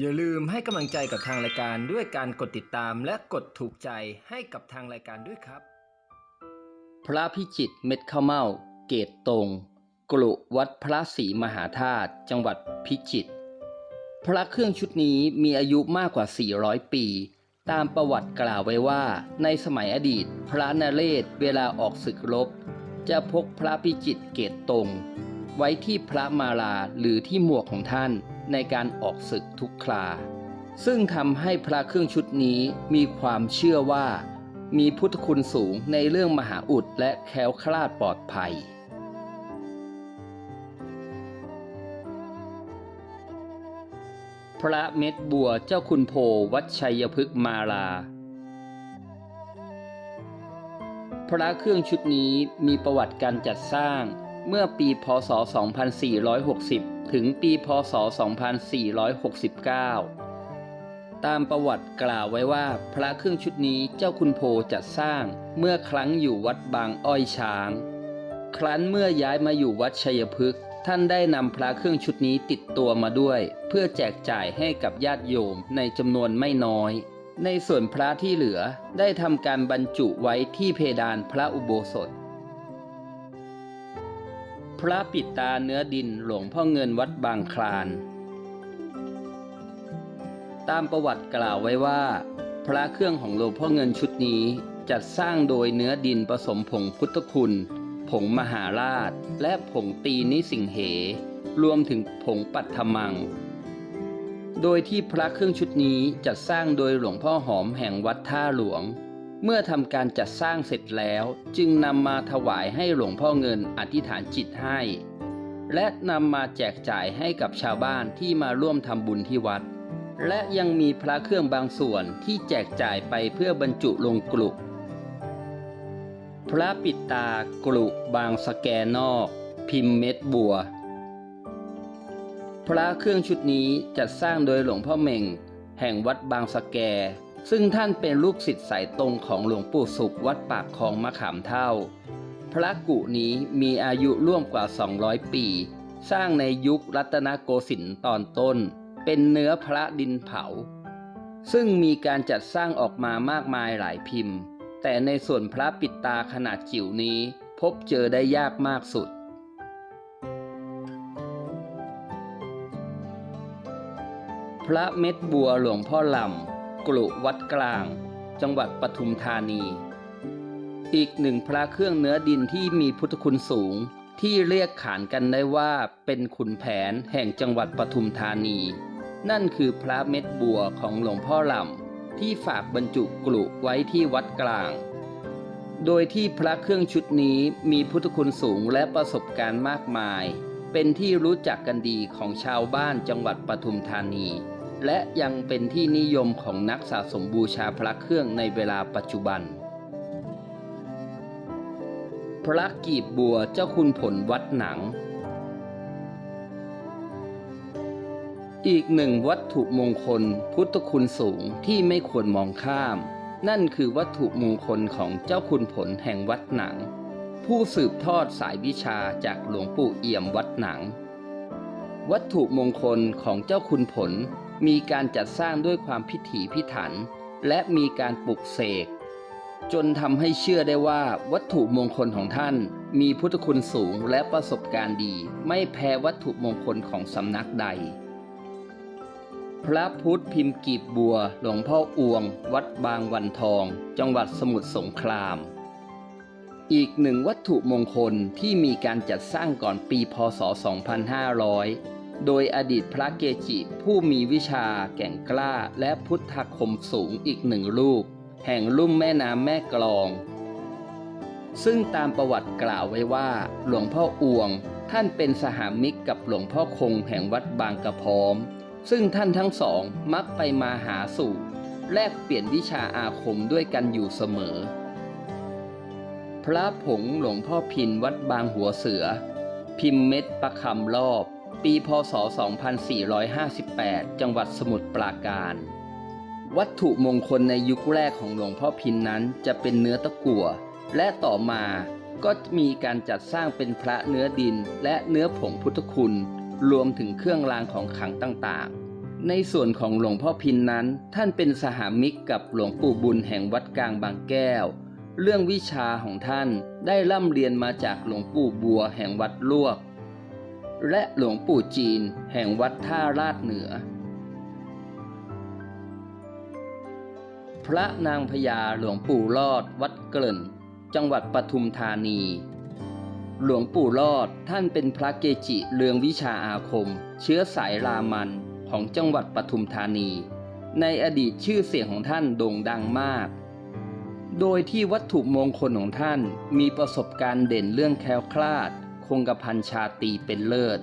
อย่าลืมให้กำลังใจกับทางรายการด้วยการกดติดตามและกดถูกใจให้กับทางรายการด้วยครับ พระพิจิตรเม็ดข้าวเม่าเกตตรงกลุวัดพระศรีมหาธาตุจังหวัดพิจิตรพระเครื่องชุดนี้มีอายุมากกว่า 400 ปี ตามประวัติกล่าวไว้ว่า ในสมัยอดีต พระนเรศเวลาออกศึกรบ จะพกพระพิจิตรเกตตรง ไว้ที่พระมาลาหรือที่หมวกของท่านในการออกศึกทุกครา ซึ่งทำให้พระเครื่องชุดนี้มีความเชื่อว่า มีพุทธคุณสูงในเรื่องมหาอุดและแคล้วคลาดปลอดภัย พระเม็ดบัวเจ้าคุณโพวัดชัยพฤกมาลาพระเครื่องชุดนี้มีประวัติการจัดสร้าง เมื่อปีพศ 2460 ถึงปีพศ 2469 ตามประวัติกล่าวไว้ว่าพระเครื่องชุดนี้เจ้าคุณโพจัดสร้างเมื่อครั้งอยู่วัดบางอ้อยช้าง ครั้นเมื่อย้ายมาอยู่วัดชัยพฤกษ์ท่านได้นำพระเครื่องชุดนี้ติดตัวมาด้วย เพื่อแจกจ่ายให้กับญาติโยมในจำนวนไม่น้อย ในส่วนพระที่เหลือได้ทำการบรรจุไว้ที่เพดานพระอุโบสถ พระปิดตาเนื้อดินหลวงพ่อเงินวัดบางคลาน ตามประวัติกล่าวไว้ว่า พระเครื่องของหลวงพ่อเงินชุดนี้จัดสร้างโดยเนื้อดินผสมผงพุทธคุณ ผงมหาราช และผงตีนิสิงเห รวมถึงผงปัทมัง โดยที่พระเครื่องชุดนี้จัดสร้างโดยหลวงพ่อหอมแห่งวัดท่าหลวง เมื่อทำการจัดสร้างเสร็จแล้วจึงนำมาถวายให้หลวงพ่อเงินอธิษฐานจิตให้ และนำมาแจกจ่ายให้กับชาวบ้านที่มาร่วมทำบุญที่วัด และยังมีพระเครื่องบางส่วนที่แจกจ่ายไปเพื่อบรรจุลงกลุกพระปิดตากลุบางสแกนอก พิมพ์เม็ดบัว พระเครื่องชุดนี้จัดสร้างโดยหลวงพ่อเม่ง แห่งวัดบางสแก ซึ่งท่านเป็นลูกศิษย์สายตรงของหลวงปู่สุขวัดปากคลองมะขามเท่า พระกุนี้มีอายุร่วมกว่า 200 ปี สร้างในยุครัตนโกสินทร์ตอนต้น เป็นเนื้อพระดินเผา ซึ่งมีการจัดสร้างออกมามากมายหลายพิมพ์ แต่ในส่วนพระปิดตาขนาดจิ๋วนี้พบเจอได้ยากมากสุดพระเม็ดบัวหลวงพ่อลำ กลุวัดกลาง จังหวัดปทุมธานี อีกหนึ่งพระเครื่องเนื้อดินที่มีพุทธคุณสูง ที่เรียกขานกันได้ว่าเป็นขุนแผนแห่งจังหวัดปทุมธานี นั่นคือพระเม็ดบัวของหลวงพ่อลำที่ฝากบรรจุกลุไว้ที่วัดกลาง โดยที่พระเครื่องชุดนี้มีพุทธคุณสูงและประสบการณ์มากมาย เป็นที่รู้จักกันดีของชาวบ้านจังหวัดปทุมธานี และยังเป็นที่นิยมของนักสะสมบูชาพระเครื่องในเวลาปัจจุบัน พระกีบบัวเจ้าคุณผลวัดหนัง อีกหนึ่งวัตถุมงคลพุทธคุณสูงที่ไม่ควรมองข้าม นั่นคือวัตถุมงคลของเจ้าคุณผลแห่งวัดหนัง ผู้สืบทอดสายวิชาจากหลวงปู่เอี่ยมวัดหนัง วัตถุมงคลของเจ้าคุณผล มีการจัดสร้างด้วยความพิถีพิถัน และมีการปลุกเสก จนทำให้เชื่อได้ว่าวัตถุมงคลของท่าน มีพุทธคุณสูงและประสบการณ์ดี ไม่แพ้วัตถุมงคลของสำนักใด พระพุทธพิมพ์กีบบัว หลวงพ่ออวง วัดบางวันทอง จังหวัดสมุทรสงครามอีกหนึ่งวัตถุมงคลที่มีการจัดสร้างก่อนปีพศ 2500 โดยอดีตพระเกจิผู้มีวิชาแก่งกล้าและพุทธคมสูงอีกหนึ่งรูป แห่งลุ่มแม่น้ำแม่กลอง ซึ่งตามประวัติกล่าวไว้ว่า หลวงพ่ออวง ท่านเป็นสหามิกกับหลวงพ่อคงแห่งวัดบางกระพร้อม ซึ่งท่านทั้งสองมักไปมาหาสู่แลกเปลี่ยนวิชาอาคมด้วยกันอยู่เสมอ พระผงหลวงพ่อพินวัดบางหัวเสือ พิมพ์เม็ดประคำรอบ ปีพศ 2458 จังหวัดสมุทรปราการ วัตถุมงคลในยุคแรกของหลวงพ่อพินนั้นจะเป็นเนื้อตะกั่ว และต่อมาก็มีการจัดสร้างเป็นพระเนื้อดินและเนื้อผงพุทธคุณ รวมถึงเครื่องรางของขลังต่างๆ ในส่วนของหลวงพ่อพินนั้น ท่านเป็นสหามิกกับหลวงปู่บุญแห่งวัดกลางบางแก้ว เรื่องวิชาของท่านได้ร่ำเรียนมาจากหลวงปู่บัวแห่งวัดลวก และหลวงปู่จีนแห่งวัดท่าลาดเหนือ พระนางพญาหลวงปู่รอดวัดเกริ่น จังหวัดปทุมธานี หลวงปู่รอดท่านเป็นพระเกจิเรืองวิชาอาคม เชื้อสายรามันของจังหวัดปทุมธานี ในอดีตชื่อเสียงของท่านโด่งดังมาก โดยที่วัตถุมงคลของท่านมีประสบการณ์เด่นเรื่องแคล้วคลาด คงกระพันชาตีเป็นเลิศ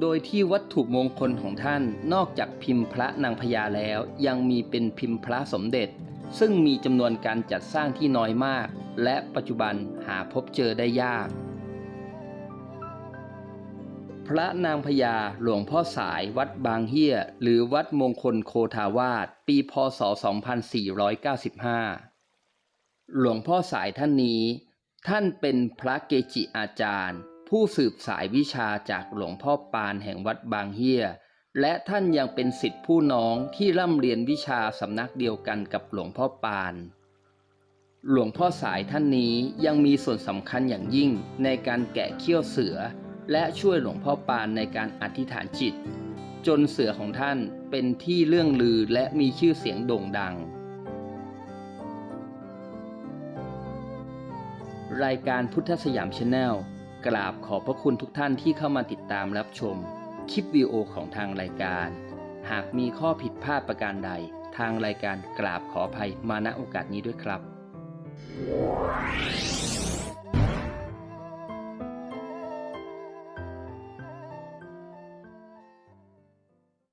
โดยที่วัตถุมงคลของท่านนอกจากพิมพ์พระนางพญาแล้ว ยังมีเป็นพิมพ์พระสมเด็จ ซึ่งมีจำนวนการจัดสร้างที่น้อยมาก และปัจจุบันหาพบเจอได้ยาก พระนางพญาหลวงพ่อสายวัดบางเฮียหรือวัดมงคลโคทาวาสปีพศ 2495หลวงพ่อสายท่านนี้ ท่านเป็นพระเกจิอาจารย์ ผู้สืบสายวิชาจากหลวงพ่อปานแห่งวัดบางเฮียและท่านยังเป็นสิทธิผู้น้องที่ร่ำเรียนวิชาสำนักเดียวกันกับหลวงพ่อปาน หลวงพ่อสายท่านนี้ยังมีส่วนสำคัญอย่างยิ่งในการแกะเขี้ยวเสือ และช่วยหลวงพ่อปานในการอธิษฐานจิต จนเสือของท่านเป็นที่เรื่องลือและมีชื่อเสียงโด่งดัง รายการพุทธสยามชาแนล กราบขอบพระคุณทุกท่านที่เข้ามาติดตามรับชม คลิปวิดีโอของทางรายการ หากมีข้อผิดพลาดประการใด ทางรายการกราบขออภัยมาณโอกาสนี้ด้วยครับ